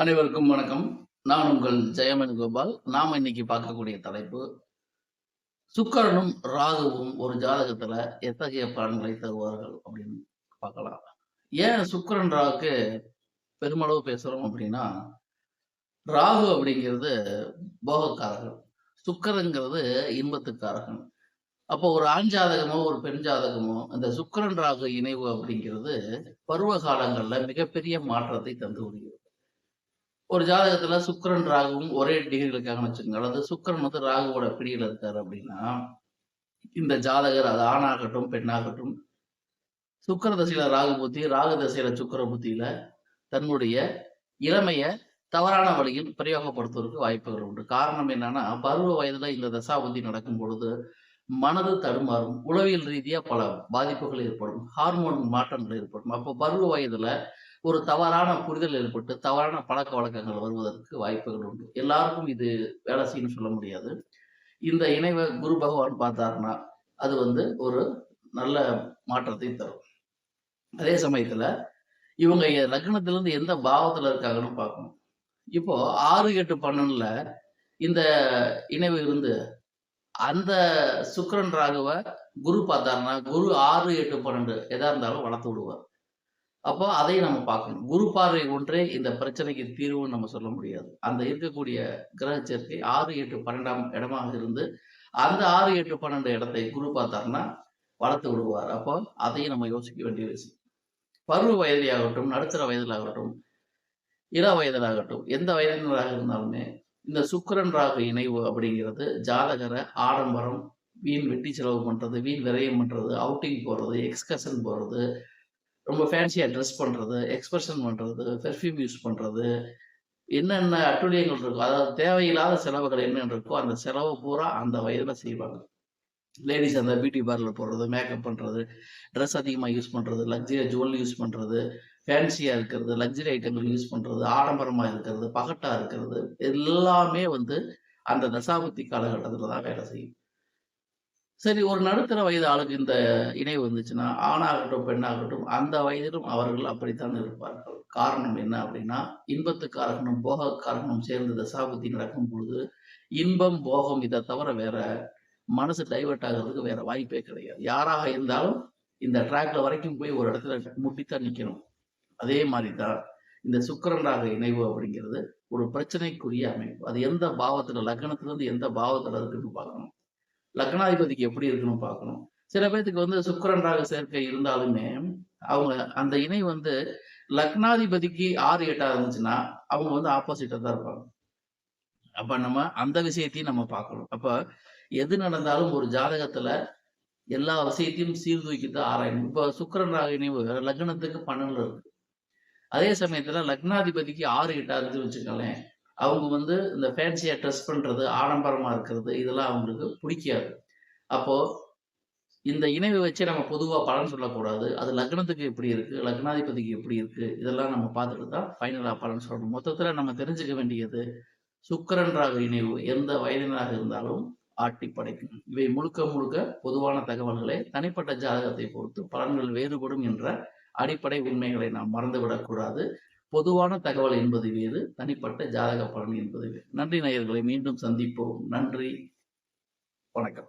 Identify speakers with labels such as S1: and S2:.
S1: அனைவருக்கும் வணக்கம். நான் உங்கள் ஜெயமன் கோபால். நாம இன்னைக்கு பார்க்கக்கூடிய தலைப்பு சுக்கரனும் ராகுவும் ஒரு ஜாதகத்துல எத்தகைய பலன்களை தருவார்கள் அப்படின்னு பார்க்கலாம். ஏன் சுக்கரன் ராகுக்கு பெருமளவு பேசுறோம் அப்படின்னா ராகு அப்படிங்கிறது போகக்காரகன் சுக்கரங்கிறது இன்பத்துக்காரகன் அப்போ ஒரு ஆண் ஜாதகமோ ஒரு பெண் ஜாதகமோ அந்த சுக்கரன் ராகு இணைவு அப்படிங்கிறது பருவ காலங்கள்ல மிகப்பெரிய மாற்றத்தை தந்து வருகிறது. ஒரு ஜாதகத்துல சுக்கரன் ராகுவும் ஒரே டிகிரிகளுக்காக வச்சுக்கோங்க அல்லது சுக்கரன் வந்து ராகுவோட பிடியில இருக்காரு அப்படின்னா இந்த ஜாதகர் அது ஆணாகட்டும் பெண்ணாகட்டும் சுக்கர தசையில ராகு புத்தி ராகு தசையில சுக்கர புத்தியில தன்னுடைய இளமைய தவறான வழியில் பிரயோகப்படுத்துவதற்கு வாய்ப்புகள் உண்டு. காரணம் என்னன்னா பருவ வயதுல இந்த தசாபுத்தி நடக்கும் பொழுது மனது தடுமாறும் உளவியல் ரீதியா பல பாதிப்புகள் ஏற்படும் ஹார்மோன் மாற்றங்கள் ஏற்படும். அப்போ பருவ வயதுல ஒரு தவறான புரிதல் ஏற்பட்டு தவறான பழக்க வழக்கங்கள் வருவதற்கு வாய்ப்புகள் உண்டு. எல்லாருக்கும் இது வேலை செய்யணும்னு சொல்ல முடியாது. இந்த இணைவை குரு பகவான் பார்த்தாருன்னா அது வந்து ஒரு நல்ல மாற்றத்தை தரும். அதே சமயத்துல இவங்க லக்னத்திலிருந்து எந்த பாவத்துல இருக்காங்கன்னு பார்க்கணும். இப்போ ஆறு எட்டு பன்னெண்டுல இந்த இணைவு இருந்து அந்த சுக்கரன் ராகுவ குரு பார்த்தாருன்னா குரு ஆறு எட்டு பன்னெண்டு எதா இருந்தாலும் வளர்த்து விடுவார். அப்போ அதையும் நம்ம பார்க்கணும். குரு பார்வை ஒன்றே இந்த பிரச்சனைக்கு தீர்வுன்னு நம்ம சொல்ல முடியாது. அந்த இருக்கக்கூடிய கிரக சேர்க்கை ஆறு எட்டு பன்னெண்டாம் இடமாக இருந்து அந்த ஆறு எட்டு பன்னெண்டு இடத்தை குரு பார்த்தாருன்னா வளர்த்து விடுவார். அப்போ அதையும் நம்ம யோசிக்க வேண்டிய விஷயம். பருவ வயதிலாகட்டும் நடுத்தர வயதிலாகட்டும் இள வயதிலாகட்டும் எந்த வயதினராக இருந்தாலுமே இந்த சுக்கரன் ராகு இணைவு அப்படிங்கிறது ஜாதகரை ஆடம்பரம் வீண் வெட்டி செலவு பண்றது வீண் விரயம் பண்றது அவுட்டிங் போறது எக்ஸ்கர்ஷன் போறது ரொம்ப ஃபேன்சியாக ட்ரெஸ் பண்ணுறது எக்ஸ்பிரஷன் பண்ணுறது பெர்ஃப்யூம் யூஸ் பண்ணுறது என்னென்ன அட்டுழியங்கள் இருக்கோ அதாவது தேவையில்லாத செலவுகள் என்னென்ன இருக்கோ அந்த செலவு பூரா அந்த வயதில் செய்வாங்க. லேடிஸ் அந்த பியூட்டி பார்லர் போடுறது மேக்கப் பண்ணுறது ட்ரெஸ் அதிகமாக யூஸ் பண்ணுறது லக்ஸரியாக ஜுவல் யூஸ் பண்ணுறது ஃபேன்சியாக இருக்கிறது லக்ஸரி ஐட்டங்கள் யூஸ் பண்ணுறது ஆடம்பரமாக இருக்கிறது பகட்டாக இருக்கிறது எல்லாமே வந்து அந்த தசாபுத்தி காலகட்டத்தில் தான் வேலை செய்யும். சரி ஒரு நடுத்தர வயது ஆளுக்கு இந்த இணைவு வந்துச்சுன்னா ஆணாகட்டும் பெண்ணாகட்டும் அந்த வயதிலும் அவர்கள் அப்படித்தான் இருப்பார்கள். காரணம் என்ன அப்படின்னா இன்பத்துக்காரகனும் போகக்காரகனும் சேர்ந்து தசாபுத்தி நடக்கும் பொழுது இன்பம் போகம் இதை தவிர வேற மனசு டைவெர்ட் ஆகிறதுக்கு வேற வாய்ப்பே கிடையாது. யாராக இருந்தாலும் இந்த ட்ராக்ல வரைக்கும் போய் ஒரு இடத்துல முட்டித்தான் நிற்கணும் அதே மாதிரி தான் இந்த சுக்கரனாக இணைவு அப்படிங்கிறது ஒரு பிரச்சனைக்குரிய அமைப்பு. அது எந்த பாவத்துல லக்னத்துல இருந்து எந்த பாவத்துல இருக்குன்னு பார்க்கணும். லக்னாதிபதிக்கு எப்படி இருக்குன்னு பார்க்கணும். சில பேர்த்துக்கு வந்து சுக்கரன் ராக சேர்க்கை இருந்தாலுமே அவங்க அந்த இணை வந்து லக்னாதிபதிக்கு ஆறு எட்டா இருந்துச்சுன்னா அவங்க வந்து ஆப்போசிட்டா தான் இருப்பாங்க. அப்ப நம்ம அந்த விஷயத்தையும் நம்ம பார்க்கணும். அப்ப எது நடந்தாலும் ஒரு ஜாதகத்துல எல்லா விஷயத்தையும் சீர்தூக்கித்தான் ஆராயணும். இப்ப சுக்கரன் ராக இணைவு லக்னத்துக்கு பன்னெண்டுல இருக்கு. அதே சமயத்துல லக்னாதிபதிக்கு ஆறு எட்டா இருந்து வச்சுக்கோங்களேன் அவங்க வந்து இந்த ஃபேன்சியை ட்ரெஸ் பண்ணுறது ஆடம்பரமாக இருக்கிறது இதெல்லாம் அவங்களுக்கு பிடிக்காது. அப்போ இந்த இணைவை வச்சு நம்ம பொதுவாக பலன் சொல்லக்கூடாது. அது லக்னத்துக்கு எப்படி இருக்கு லக்னாதிபதிக்கு எப்படி இருக்குது இதெல்லாம் நம்ம பார்த்துட்டு தான் ஃபைனலாக பலன் சொல்லணும். மொத்தத்தில் நம்ம தெரிஞ்சுக்க வேண்டியது சுக்கரன்றாக இணைவு எந்த வயதினராக இருந்தாலும் ஆட்டி படைக்கும். இவை முழுக்க முழுக்க பொதுவான தகவல்களை. தனிப்பட்ட ஜாதகத்தை பொறுத்து பலன்கள் வேறுபடும் என்ற அடிப்படை உண்மைகளை நாம் மறந்துவிடக்கூடாது. பொதுவான தகவல் என்பது வேறு தனிப்பட்ட ஜாதக பலன் என்பது வேறு. நன்றி நேயர்களை மீண்டும் சந்திப்போம். நன்றி. வணக்கம்.